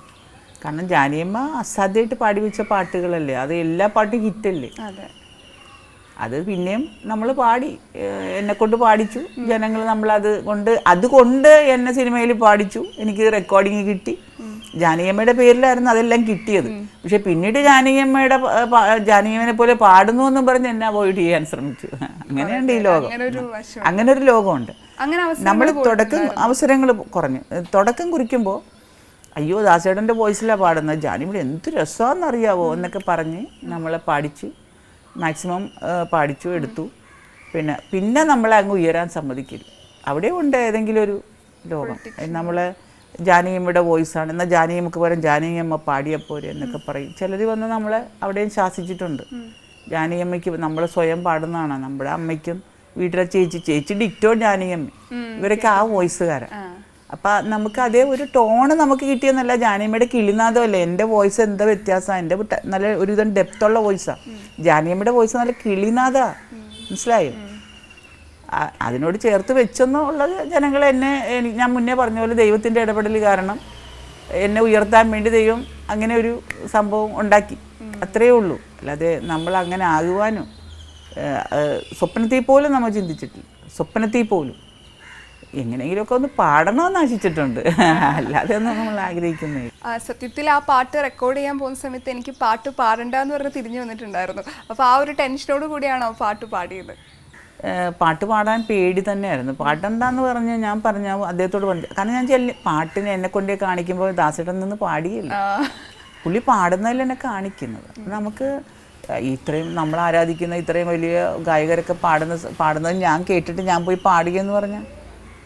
കാരണം ജാനിയമ്മ അസാധ്യമായിട്ട് പാടി വെച്ച പാട്ടുകളല്ലേ. അത് എല്ലാ പാട്ടും ഹിറ്റല്ലേ. അതെ. അത് പിന്നെയും നമ്മൾ പാടി എന്നെ കൊണ്ട് പാടിച്ചു. ജനങ്ങൾ നമ്മളത് കൊണ്ട് അതുകൊണ്ട് എന്നെ സിനിമയിൽ പാടിച്ചു. എനിക്ക് റെക്കോർഡിങ് കിട്ടി. ജാനകിയമ്മയുടെ പേരിലായിരുന്നു അതെല്ലാം കിട്ടിയത്. പക്ഷെ പിന്നീട് ജാനകിയമ്മയുടെ ജാനകിയമ്മനെ പോലെ പാടുന്നു എന്നും പറഞ്ഞ് എന്നെ അവോയ്ഡ് ചെയ്യാൻ ശ്രമിച്ചു. അങ്ങനെയുണ്ട് ഈ ലോകം. അങ്ങനെ ഒരു ലോകമുണ്ട്. നമ്മൾ തുടക്കം അവസരങ്ങൾ കുറഞ്ഞു. തുടക്കം കുറിക്കുമ്പോൾ അയ്യോ ദാസേട്ടന്റെ വോയിസിലാണ് പാടുന്നത്. ജാനിയുടെ എന്ത് രസമാണെന്നറിയാവോ? എന്നൊക്കെ പറഞ്ഞ് നമ്മളെ പാടിച്ച്. മാക്സിമം പാടിച്ചു എടുത്തു. പിന്നെ പിന്നെ നമ്മളെ അങ്ങ് ഉയരാൻ സമ്മതിക്കില്ല അവിടെ ഉണ്ട് ഏതെങ്കിലും ഒരു ലോകം നമ്മൾ ജാനകിയമ്മയുടെ വോയിസാണ്. എന്നാൽ ജാനകിയമ്മക്ക് പകരം ജാനകിയമ്മ പാടിയപ്പോരെ എന്നൊക്കെ പറയും. ചിലർ വന്ന് നമ്മളെ അവിടെയും ശാസിച്ചിട്ടുണ്ട്. ജാനകിയമ്മയ്ക്ക് നമ്മൾ സ്വയം പാടുന്നതാണ്. നമ്മുടെ അമ്മയ്ക്കും വീട്ടിലെ ചേച്ചി ചേച്ചി ഡിറ്റോ ജാനകിയമ്മ. ഇവരൊക്കെ ആ വോയിസുകാരൻ അപ്പം നമുക്ക് അതേ ഒരു ടോണ് നമുക്ക് കിട്ടിയെന്നല്ല ജാനിയമ്മയുടെ കിളിനാദമല്ലേ എന്റെ വോയിസ് എന്താ വ്യത്യാസമാണ് എന്റെ നല്ല ഒരുവിധം ഡെപ്തുള്ള വോയിസാണ് ജാനിയമ്മയുടെ വോയിസ്. നല്ല കിളിനാദാ. മനസ്സിലായോ? അതിനോട് ചേർത്ത് വെച്ചെന്നുള്ളത് ജനങ്ങൾ എന്നെ ഞാൻ മുന്നേ പറഞ്ഞ പോലെ ദൈവത്തിന്റെ ഇടപെടൽ കാരണം എന്നെ ഉയർത്താൻ വേണ്ടി ദൈവം അങ്ങനെ ഒരു സംഭവം ഉണ്ടാക്കി. അത്രയേ ഉള്ളൂ. അല്ലാതെ നമ്മൾ അങ്ങനെ ആകുവാനോ സ്വപ്നത്തിൽ പോലും നമ്മൾ ചിന്തിച്ചിട്ടില്ല. സ്വപ്നത്തിൽ പോലും. എങ്ങനെയെങ്കിലുമൊക്കെ ഒന്ന് പാടണമെന്ന് ആശിച്ചിട്ടുണ്ട്. അല്ലാതെ ഒന്നും നമ്മൾ ആഗ്രഹിക്കുന്നേ സത്യത്തിൽ ആ പാട്ട് റെക്കോർഡ് ചെയ്യാൻ പോകുന്ന സമയത്ത് എനിക്ക് പാട്ട് പാടണ്ടെന്ന് പറഞ്ഞ് തിരിഞ്ഞു വന്നിട്ടുണ്ടായിരുന്നു. അപ്പോൾ ആ ഒരു ടെൻഷനോട് കൂടിയാണോ പാട്ട് പാടിയത്? പാട്ട് പാടാൻ പേടി തന്നെയായിരുന്നു. പാടണ്ടെന്ന് പറഞ്ഞ് ഞാൻ പറഞ്ഞ അദ്ദേഹത്തോട് പറഞ്ഞു കാരണം ഞാൻ ചെല്ലി പാട്ടിനെ എന്നെ കൊണ്ടേ കാണിക്കുമ്പോൾ ദാസേട്ടൻ നിന്ന് പാടിയില്ല. പുള്ളി പാടുന്നതിൽ എന്നെ കാണിക്കുന്നത്. നമുക്ക് ഇത്രയും നമ്മൾ ആരാധിക്കുന്ന ഇത്രയും വലിയ ഗായകരൊക്കെ പാടുന്ന പാടുന്നത് ഞാൻ കേട്ടിട്ട് ഞാൻ പോയി പാടുകയെന്ന് പറഞ്ഞാൽ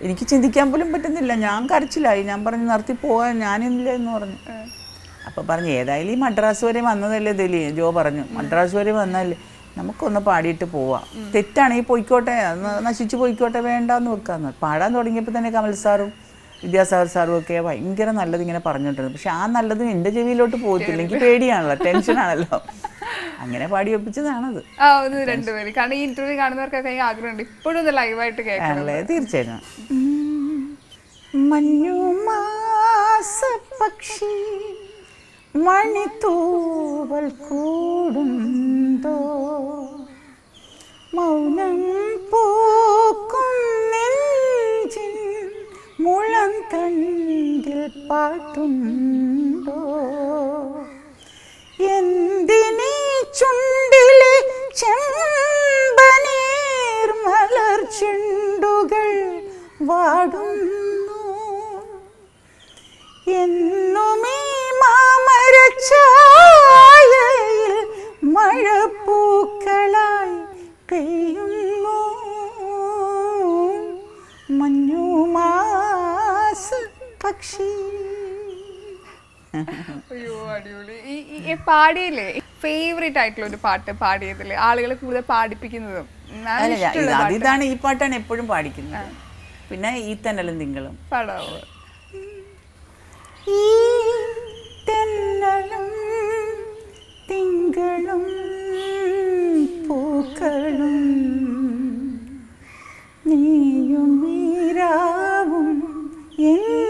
എനിക്ക് ചിന്തിക്കാൻ പോലും പറ്റുന്നില്ല. ഞാൻ കരച്ചിലായി. ഞാൻ പറഞ്ഞു നിർത്തി പോകാൻ ഞാനില്ല എന്ന് പറഞ്ഞു. അപ്പോൾ പറഞ്ഞു ഏതായാലും ഈ മദ്രാസ് വരെ വന്നതല്ലേ ദലി? ജോ പറഞ്ഞു. മദ്രാസ് വരെ വന്നതല്ലേ? നമുക്കൊന്ന് പാടിയിട്ട് പോവാം. തെറ്റാണെങ്കിൽ പോയിക്കോട്ടെ നശിച്ചു പോയിക്കോട്ടെ വേണ്ടാന്ന് വെക്കാന്ന് പാടാൻ തുടങ്ങിയപ്പോൾ തന്നെ കമൽ സാറും വിദ്യാസാഗർ സാറും ഒക്കെ ഭയങ്കര നല്ലത് ഇങ്ങനെ പറഞ്ഞിട്ടുണ്ട്. പക്ഷെ ആ നല്ലത് എന്റെ ചെവിയിലോട്ട് പോകത്തില്ല എനിക്ക് പേടിയാണല്ലോ ടെൻഷനാണല്ലോ അങ്ങനെ പാടി ഒപ്പിച്ചതാണത്. രണ്ടുപേര് കാരണം ഈ ഇന്റർവ്യൂ കാണുന്നവർക്കൊക്കെ ആഗ്രഹമുണ്ട്. ഇപ്പോഴും ലൈവായിട്ട് കേൾക്കാനല്ലേ തീർച്ചയായിട്ടും. തീർച്ചയായും മഞ്ഞു മാസ പക്ഷി. മണിത്തൂവൽ കൂടുന്തോ? മൗനം പൂക്കും മുളം തണ്ടിൽ പാട്ടുണ്ടോ? എന്തിനീ ചുണ്ടിലെ ചെമ്പനീർ ചുണ്ടുകൾ വാടുന്നു? എന്നുമീ മാമരച്ചായയിൽ മഴപ്പൂക്കളായി പെയ്യുന്നു. മഞ്ഞു മാസ പക്ഷി. അയ്യോ അടിപൊളി. ഈ പാടിയില്ലേ? ഫേവറേറ്റ് ആയിട്ടുള്ള ഒരു പാട്ട് പാടിയതിൽ. ആളുകളെ കൂടുതൽ പാടിപ്പിക്കുന്നതും. ഇതാണ് ഈ പാട്ടാണ് എപ്പോഴും പാടിക്കുന്നത്. പിന്നെ ഈ തന്നലും തിങ്കളും. പാടാവോ? എന്നുമെൻ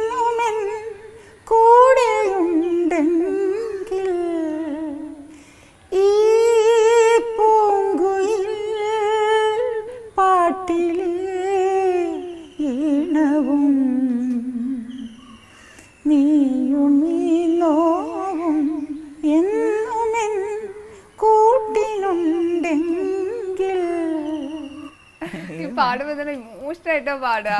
പാടുമ്പോൾ തന്നെ ഇമോഷണൽ ആയിട്ടാ പാടുക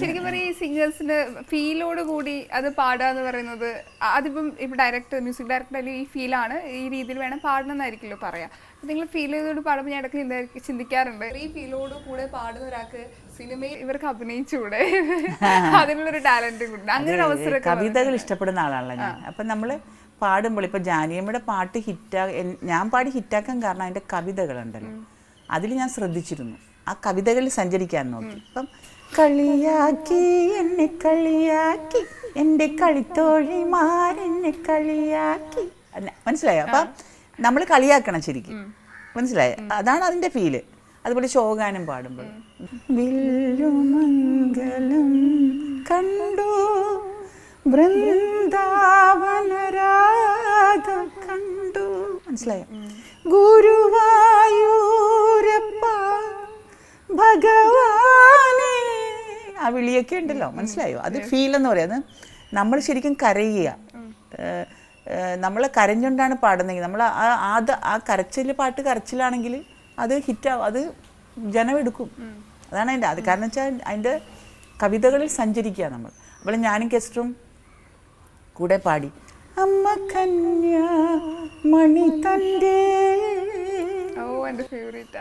ശരിക്കും പറയും ഈ സിംഗേഴ്സിന് ഫീലോട് കൂടി അത് പാടുക എന്ന് പറയുന്നത് അതിപ്പം ഇപ്പൊ ഡയറക്ടർ മ്യൂസിക് ഡയറക്ടർ അല്ലെങ്കിൽ ഈ ഫീലാണ് ഈ രീതിയിൽ വേണം പാടണം എന്നായിരിക്കുമല്ലോ പറയാ നിങ്ങൾ ഫീൽ ചെയ്തോട് പാടുമ്പോൾ ഞാൻ ഇടയ്ക്ക് ചിന്ത- ചിന്തിക്കാറുണ്ട്. ഈ ഫീലോട് കൂടെ പാടുന്ന ഒരാൾക്ക് സിനിമയിൽ ഇവർക്ക് അഭിനയിച്ചുകൂടെ അതിനുള്ളൊരു ടാലന്റ് കൂടെ. അങ്ങനെ ഒരു അവസരം കവിതകൾ ഇഷ്ടപ്പെടുന്ന ആളാണല്ലോ ഞാൻ. അപ്പം നമ്മൾ പാടുമ്പോൾ ഇപ്പോൾ ജാനിയമ്മയുടെ പാട്ട് ഹിറ്റാ ഞാൻ പാടി ഹിറ്റാക്കാൻ കാരണം അതിന്റെ കവിതകളുണ്ടല്ലോ. അതിൽ ഞാൻ ശ്രദ്ധിച്ചിരുന്നു. ആ കവിതകളിൽ സഞ്ചരിക്കാൻ നോക്കി. അപ്പം കളിയാക്കി എന്നെ കളിയാക്കി എന്റെ കളിത്തോഴിമാരെന്നെ കളിയാക്കി. അല്ല, മനസ്സിലായോ? അപ്പം നമ്മൾ കളിയാക്കണം ശരിക്കും. മനസ്സിലായോ? അതാണ് അതിന്റെ ഫീൽ. അതുപോലെ ശോകാനം പാടുമ്പോൾ. വില്ലുമംഗലം കണ്ടു ബൃന്ദാവനരാഗം കണ്ടു. മനസ്സിലായോ? ഗുരുവായൂരപ്പ ഭഗവാനെ. ആ വിളിയൊക്കെ ഉണ്ടല്ലോ മനസ്സിലായോ? അത് ഫീൽ എന്ന് പറയുന്നത് നമ്മൾ ശരിക്കും കരയുക. നമ്മൾ കരഞ്ഞുകൊണ്ടാണ് പാടുന്നതെങ്കിൽ നമ്മൾ ആ അത് ആ കരച്ചിൽ പാട്ട് കരച്ചിലാണെങ്കിൽ അത് ഹിറ്റാവും അത് ജനമെടുക്കും അതാണ് അതിന്റെ അത് കാരണം വെച്ചാൽ അതിന്റെ കവിതകളിൽ സഞ്ചരിക്കുക നമ്മൾ. അപ്പോൾ ഞാനും ഗസ്റ്റും കൂടെ പാടി. അമ്മ കന്യ മണി തന്റെ ഓ എന്റെ ഫേവറേറ്റ്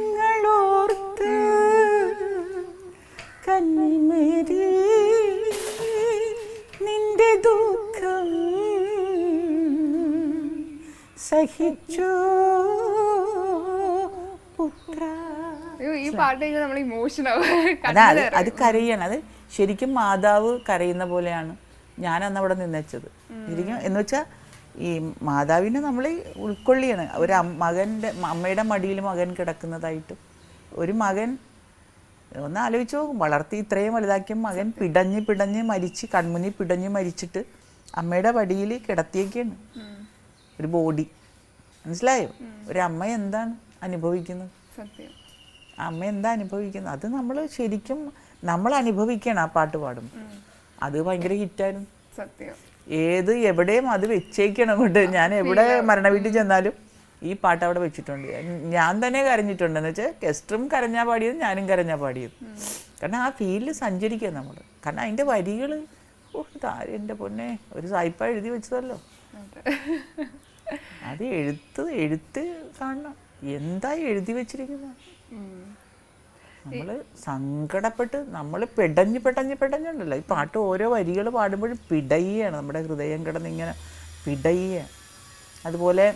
നിർമ്മലദോഷങ്ങളോർത്ത് കന്നിമേരി നിന്റെ ദുഃഖം സഹിച്ചു ഈ പാട്ട് നമ്മൾ അതാ അത് അത് കരയാണ്. അത് ശരിക്കും മാതാവ് കരയുന്ന പോലെയാണ് ഞാൻ അന്ന് അവിടെ നിന്നച്ചത് ശരിക്കും എന്ന് വെച്ചാൽ ഈ മാതാവിനെ നമ്മൾ ഉൾക്കൊള്ളിയാണ്. ഒരു മകന്റെ അമ്മയുടെ മടിയിൽ മകൻ കിടക്കുന്നതായിട്ടും ഒരു മകൻ ഒന്ന് ആലോചിച്ച് വളർത്തി ഇത്രയും വലുതാക്കിയ മകൻ പിടഞ്ഞ് പിടഞ്ഞ് മരിച്ച് കൺമുന്നിൽ പിടഞ്ഞ് മരിച്ചിട്ട് അമ്മയുടെ വടിയിൽ കിടത്തിയൊക്കെയാണ്. ഒരു ബോഡി. മനസ്സിലായോ? ഒരു അമ്മ എന്താണ് അനുഭവിക്കുന്നത്? സത്യം. അമ്മ എന്താ അനുഭവിക്കുന്നത്? അത് നമ്മൾ ശരിക്കും നമ്മൾ അനുഭവിക്കണം ആ പാട്ട് പാടും അത് ഭയങ്കര ഹിറ്റായിരുന്നു. സത്യം. ഏത് എവിടെയും അത് വെച്ചേക്കണം കൊണ്ട് ഞാൻ എവിടെ മരണ വീട്ടിൽ ചെന്നാലും ഈ പാട്ട് അവിടെ വെച്ചിട്ടുണ്ട്. ഞാൻ തന്നെ കരഞ്ഞിട്ടുണ്ട്. എന്ന് വെച്ചാൽ ഗസ്റ്റും കരഞ്ഞാ പാടിയത് ഞാനും കരഞ്ഞാ പാടിയത്. കാരണം ആ ഫീലിൽ സഞ്ചരിക്കുക നമ്മൾ കാരണം അതിന്റെ വരികൾ ഓ ഇതാരും എന്റെ പൊന്നെ? ഒരു സായിപ്പ എഴുതി വെച്ചതല്ലോ. അതെ. എഴുത്ത് എഴുത്ത് കാണണം. എന്താ എഴുതി വെച്ചിരിക്കുന്നത്. നമ്മൾ സങ്കടപ്പെട്ട് നമ്മൾ പെടഞ്ഞ് പെടഞ്ഞ് പിടഞ്ഞുണ്ടല്ലോ. ഈ പാട്ട് ഓരോ വരികൾ പാടുമ്പോഴും പിടയുകയാണ്. നമ്മുടെ ഹൃദയം കിടന്നിങ്ങനെ പിടയുക അതുപോലെ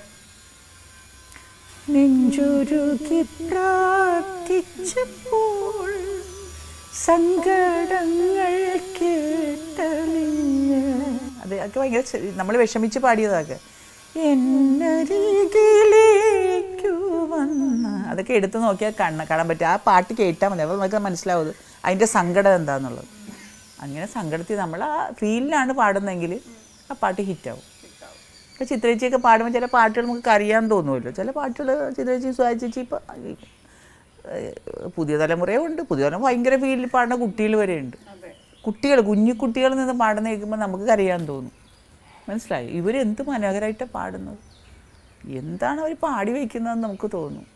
പ്രാർത്ഥിച്ചപ്പോൾ സങ്കടങ്ങൾ കേട്ടലിഞ്ഞ് അത് അതൊക്കെ ഭയങ്കര നമ്മൾ വിഷമിച്ച് പാടിയതൊക്കെ അതൊക്കെ എടുത്തു നോക്കിയാൽ കണ്ണ് കാണാൻ പറ്റും. ആ പാട്ട് കേട്ടാൽ മതി. അപ്പോൾ നമുക്ക് മനസ്സിലാവും അത്. അതിന്റെ സങ്കടം എന്താന്നുള്ളത്. അങ്ങനെ സങ്കടത്തിൽ നമ്മൾ ആ ഫീലിലാണ് പാടുന്നതെങ്കിൽ ആ പാട്ട് ഹിറ്റാവും. ഇപ്പോൾ ചിത്രേച്ചിയൊക്കെ പാടുമ്പോൾ ചില പാട്ടുകൾ നമുക്ക് അറിയാൻ തോന്നുമല്ലോ. ചില പാട്ടുകൾ ചിത്രേച്ചി സുഹാചേച്ചി ഇപ്പോൾ പുതിയ തലമുറയും ഉണ്ട് പുതിയ തലമുറ ഭയങ്കര ഫീലിൽ പാടുന്ന കുട്ടികൾ വരെ ഉണ്ട് അതെ കുട്ടികൾ കുഞ്ഞു കുട്ടികളിൽ നിന്ന് പാടുന്ന കേൾക്കുമ്പോൾ നമുക്ക് അറിയാൻ തോന്നും. മനസ്സിലായി? ഇവരെന്ത് മനോഹരമായിട്ടാണ് പാടുന്നത്? എന്താണ് അവർ പാടി വയ്ക്കുന്നതെന്ന് നമുക്ക് തോന്നും.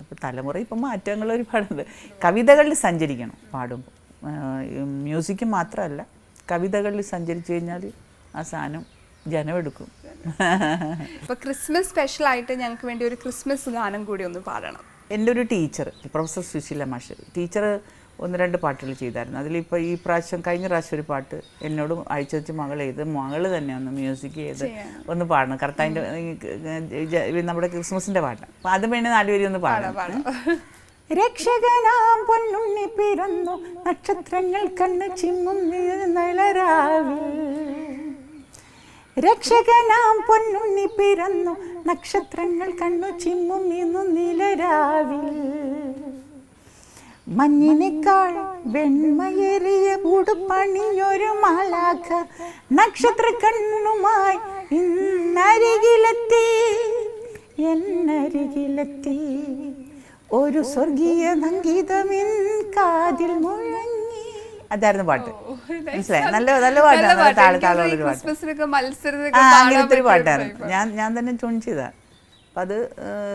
അപ്പോൾ തലമുറ ഇപ്പം മാറ്റങ്ങൾ ഒരുപാടുണ്ട്. കവിതകളിൽ സഞ്ചരിക്കണം പാടുമ്പോൾ മ്യൂസിക്ക് മാത്രമല്ല കവിതകളിൽ സഞ്ചരിച്ചു കഴിഞ്ഞാൽ ആ സാധനം ജനമെടുക്കും ഇപ്പോൾ ക്രിസ്മസ് സ്പെഷ്യൽ ആയിട്ട് ഞങ്ങൾക്ക് വേണ്ടി ഒരു ക്രിസ്മസ് ഗാനം കൂടി ഒന്ന് പാടണം. എന്റെ ഒരു ടീച്ചർ പ്രൊഫസർ സുശീല മാഷ്. ടീച്ചർ ഒന്ന് രണ്ട് പാട്ടുകൾ ചെയ്തായിരുന്നു. അതിലിപ്പോൾ ഈ പ്രാവശ്യം കഴിഞ്ഞ പ്രാവശ്യം ഒരു പാട്ട് എന്നോട് അയച്ചു വെച്ച് മകൾ ചെയ്ത് മകൾ തന്നെ ഒന്ന് മ്യൂസിക് ചെയ്ത് ഒന്ന് പാടണം. കർത്താവിന്റെ നമ്മുടെ ക്രിസ്മസിന്റെ പാട്ട്. അപ്പം അത് വേണ്ടി നാലുപേരും ഒന്ന് പാടാം രക്ഷകനാം പൊന്നുണ്ണി പിറന്നു. നക്ഷത്രങ്ങൾ കണ്ണ് ചിമ്മും നിഴലരാവിൽ രക്ഷകനാം പൊന്നുണ്ണി പിറന്നു. നക്ഷത്രങ്ങൾ കണ്ണു ചിമ്മും ഇന്നു നിലരാവിൽ മഞ്ഞിനേക്കാൾ വെണ്മയേറിയ പൂടുപണിയൊരു മാലാഖ നക്ഷത്ര കണ്ണുമായി ഇന്നരികിലെത്തി എന്നരികിലെത്തി. ഒരു സ്വർഗീയ സംഗീതമിൻ കാതിൽ മുഴങ്ങി. അതായിരുന്നു പാട്ട്. മനസ്സിലായി? നല്ല നല്ല പാട്ടാണ്. താള താളമുള്ളൊരു പാട്ട്. ആ പാട്ടായിരുന്നു ഞാൻ ഞാൻ തന്നെ ട്യൂൺ അപ്പം അത്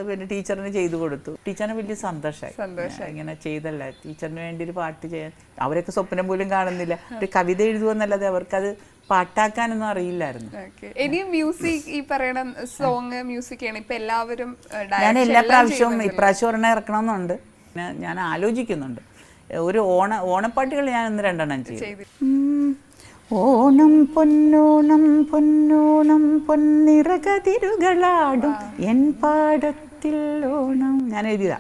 പിന്നെ ടീച്ചറിന് ചെയ്തു കൊടുത്തു. ടീച്ചറിന് വലിയ സന്തോഷമായി സന്തോഷമായി ഇങ്ങനെ ചെയ്തല്ല? ടീച്ചറിന് വേണ്ടി ഒരു പാട്ട് ചെയ്യാൻ. അവരൊക്കെ സ്വപ്നം പോലും കാണുന്നില്ല. ഒരു കവിത എഴുതുമെന്നല്ലാതെ അവർക്കത് പാട്ടാക്കാനൊന്നും അറിയില്ലായിരുന്നു. Okay. ഇനിയും മ്യൂസിക് ഈ പറയണ സോങ് മ്യൂസിക് ആണ്. ഇപ്പൊ എല്ലാവരും ഞാൻ എല്ലാ പ്രാവശ്യവും. ഇപ്രാവശ്യം ഒരെണ്ണം ഇറക്കണമെന്നുണ്ട്. ഞാൻ- ഞാൻ ആലോചിക്കുന്നുണ്ട്. ഒരു ഓണ ഓണപ്പാട്ടുകൾ ഞാൻ ഒന്ന് രണ്ടെണ്ണം ചെയ്യും ചെയ്ത്. ഓണം പൊന്നോണം പൊന്നോണം പൊന്നിറകതിരുകളാടും എൻ പാടത്തിൽ ഓണം. ഞാൻ എഴുതിയതാ.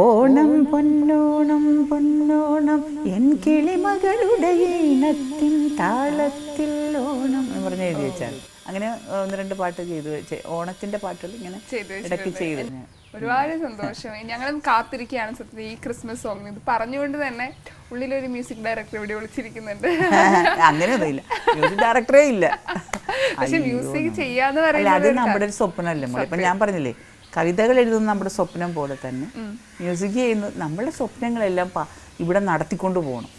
ഓണം പൊന്നോണം പൊന്നോണം എൻ കിളിമകളുടെ ഈണത്തിൻ താളത്തിൽ ഓണം എന്ന് പറഞ്ഞ് എഴുതി വെച്ചാൽ അങ്ങനെ ഒന്ന് രണ്ട് പാട്ട് ചെയ്തു ഓണത്തിന്റെ ഓണത്തിന്റെ പാട്ടുകൾ ഇങ്ങനെ ഇടയ്ക്ക് ചെയ്തു. ഞാൻ. ഒരുപാട് സന്തോഷം. ഞങ്ങളും കാത്തിരിക്കുകയാണ് സത്യത്തിൽ ഈ ക്രിസ്മസ് സോങ് ഇത് പറഞ്ഞുകൊണ്ട് തന്നെ ഉള്ളിലൊരു മ്യൂസിക് ഡയറക്ടർ ഇവിടെ വിളിച്ചിരിക്കുന്നുണ്ട്. അങ്ങനെയൊന്നുമില്ല. മ്യൂസിക് ഡയറക്ടറേ ഇല്ല. പക്ഷെ മ്യൂസിക് ചെയ്യാന്ന് പറയുന്നത് അത് നമ്മുടെ ഒരു സ്വപ്നമല്ലേ ഇപ്പം ഞാൻ പറഞ്ഞില്ലേ കവിതകൾ എഴുതുന്നത് നമ്മുടെ സ്വപ്നം പോലെ തന്നെ മ്യൂസിക് ചെയ്യുന്നത് നമ്മുടെ സ്വപ്നങ്ങളെല്ലാം ഇവിടെ നടത്തിക്കൊണ്ട് പോകണം.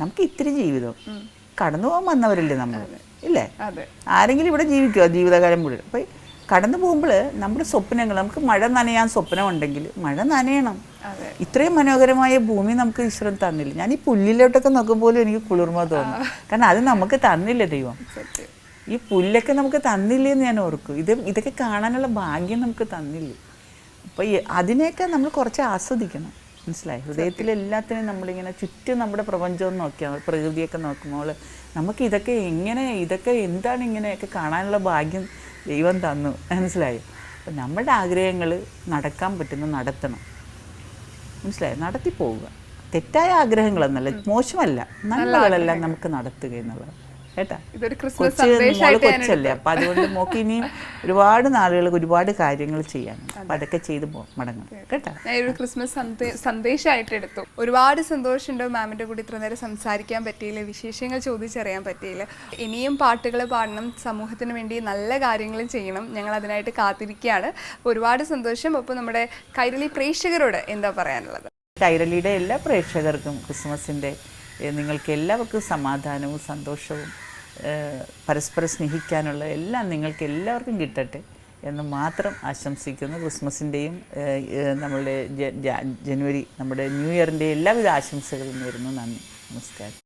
നമുക്ക് ഇത്തിരി ജീവിതം. കടന്നു പോകാൻ വന്നവരല്ലേ നമ്മൾ ഇല്ലേ? ആരെങ്കിലും ഇവിടെ ജീവിക്കുക ജീവിതകാലം മുഴുവൻ. അപ്പം കടന്നു പോകുമ്പോൾ നമ്മുടെ സ്വപ്നങ്ങൾ നമുക്ക് മഴ നനയാൻ സ്വപ്നമുണ്ടെങ്കിൽ മഴ നനയണം. ഇത്രയും മനോഹരമായ ഭൂമി നമുക്ക് ഈശ്വരൻ തന്നില്ല. ഞാൻ ഈ പുല്ലിലോട്ടൊക്കെ നോക്കുമ്പോൾ എനിക്ക് കുളിർമ തോന്നും. കാരണം അത് നമുക്ക് തന്നില്ല ദൈവം? ഈ പുല്ലൊക്കെ നമുക്ക് തന്നില്ലേ എന്ന് ഞാൻ ഓർക്കും. ഇത് ഇതൊക്കെ കാണാനുള്ള ഭാഗ്യം നമുക്ക് തന്നില്ല? അപ്പോൾ അതിനെയൊക്കെ നമ്മൾ കുറച്ച് ആസ്വദിക്കണം. മനസ്സിലായി? ഹൃദയത്തിൽ എല്ലാത്തിനും നമ്മളിങ്ങനെ ചുറ്റും നമ്മുടെ പ്രപഞ്ചം നോക്കിയാൽ പ്രകൃതിയൊക്കെ നോക്കുമ്പോൾ നമുക്ക് ഇതൊക്കെ എങ്ങനെ ഇതൊക്കെ എന്താണ് ഇങ്ങനെയൊക്കെ കാണാനുള്ള ഭാഗ്യം ദൈവം തന്നു. മനസ്സിലായോ? അപ്പം നമ്മുടെ ആഗ്രഹങ്ങൾ നടക്കാൻ പറ്റുന്ന നടത്തണം. മനസ്സിലായോ? നടത്തി പോവുക. തെറ്റായ ആഗ്രഹങ്ങളൊന്നല്ല മോശമല്ല. നല്ലതല്ല നമുക്ക് നടത്തുക എന്നുള്ളത്. കേട്ടാ? മോൾ കൊച്ചല്ലേ. അപ്പൊ അതുകൊണ്ട് മോക്ക് ഇനിയും ഒരുപാട് നാളുകൾ ഒരുപാട് കാര്യങ്ങൾ ചെയ്യാനുണ്ട് അപ്പൊ അതൊക്കെ ചെയ്ത് മടങ്ങും കേട്ടോ? ഞാൻ ഒരു ക്രിസ്മസ് സന്ദേ- സന്ദേശമായിട്ട് എടുത്തു. ഒരുപാട് സന്തോഷമുണ്ട് മാമിന്റെ കൂടി ഇത്ര നേരം സംസാരിക്കാൻ പറ്റിയില്ല വിശേഷങ്ങൾ ചോദിച്ചറിയാൻ പറ്റിയില്ല. ഇനിയും പാട്ടുകൾ പാടണം സമൂഹത്തിന് വേണ്ടി നല്ല കാര്യങ്ങളും ചെയ്യണം. ഞങ്ങൾ അതിനായിട്ട് കാത്തിരിക്കുകയാണ്. ഒരുപാട് സന്തോഷം. അപ്പോൾ നമ്മുടെ കൈരളി പ്രേക്ഷകരോട് എന്താ പറയാനുള്ളത്? കൈരളിയുടെ എല്ലാ പ്രേക്ഷകർക്കും ക്രിസ്മസിന്റെ നിങ്ങൾക്ക് എല്ലാവർക്കും സമാധാനവും സന്തോഷവും പരസ്പരം സ്നേഹിക്കാനുള്ള എല്ലാം നിങ്ങൾക്ക് എല്ലാവർക്കും കിട്ടട്ടെ എന്ന് മാത്രം ആശംസിക്കുന്നു. ക്രിസ്മസിന്റെയും നമ്മളുടെ ജനുവരി നമ്മുടെ ന്യൂ ഇയറിന്റെ എല്ലാവിധ ആശംസകളും നേരുന്നു. നന്ദി. നമസ്കാരം.